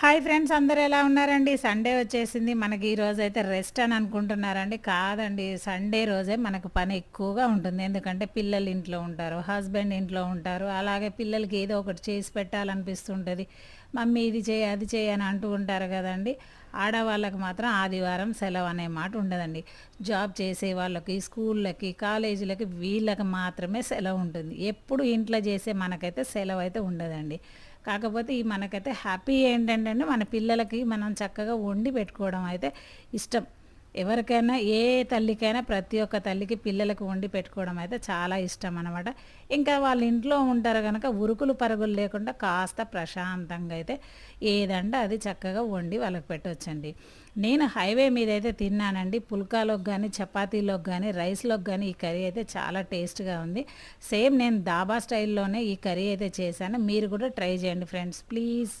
Hi friends అందరూ ఎలా ఉన్నారండి? సండే వచ్చేసింది. మనకి ఈ రోజు అయితే రెస్ట్ అని అనుకుంటున్నారండి. కాదండి సండే రోజే మనకు పని ఎక్కువగా ఉంటుంది. ఎందుకంటే పిల్లలు ఇంట్లో ఉంటారు హస్బెండ్ ఇంట్లో ఉంటారు. అలాగే పిల్లలకి ఏదో ఒకటి చేసి పెట్టాలనిపిస్తుంటుంది. మమ్మీ ఇది చేయి అది చేయి అని అంటూ ఉంటారు కదండి. ఆడవాళ్ళకి మాత్రం ఆదివారం సెలవు అనే మాట ఉండదండి. జాబ్ చేసే వాళ్ళకి స్కూళ్ళకి కాలేజీలకి వీళ్ళకి మాత్రమే సెలవు ఉంటుంది. ఎప్పుడు ఇంట్లో చేసే మనకైతే సెలవు అయితే ఉండదండి. కాకపోతే ఈ మనకైతే హ్యాపీ ఏంటంటే మన పిల్లలకి మనం చక్కగా వండి పెట్టుకోవడం అయితే ఇష్టం. ఎవరికైనా ఏ తల్లికైనా ప్రతి ఒక్క తల్లికి పిల్లలకు వండి పెట్టుకోవడం అయితే చాలా ఇష్టం అనమాట ఇంకా వాళ్ళ ఇంట్లో ఉంటారు కనుక ఉరుకులు పరుగులు లేకుండా కాస్త ప్రశాంతంగా అయితే ఏదంటే అది చక్కగా వండి వాళ్ళకి పెట్టవచ్చండి నేను హైవే మీద అయితే తిన్నానండి. పుల్కాలోకి కానీ చపాతీలోకి కానీ రైస్లోకి కానీ ఈ కర్రీ అయితే చాలా టేస్ట్గా ఉంది. సేమ్ నేను దాబా స్టైల్లోనే ఈ కర్రీ అయితే చేశాను. మీరు కూడా ట్రై చేయండి ఫ్రెండ్స్. ప్లీజ్.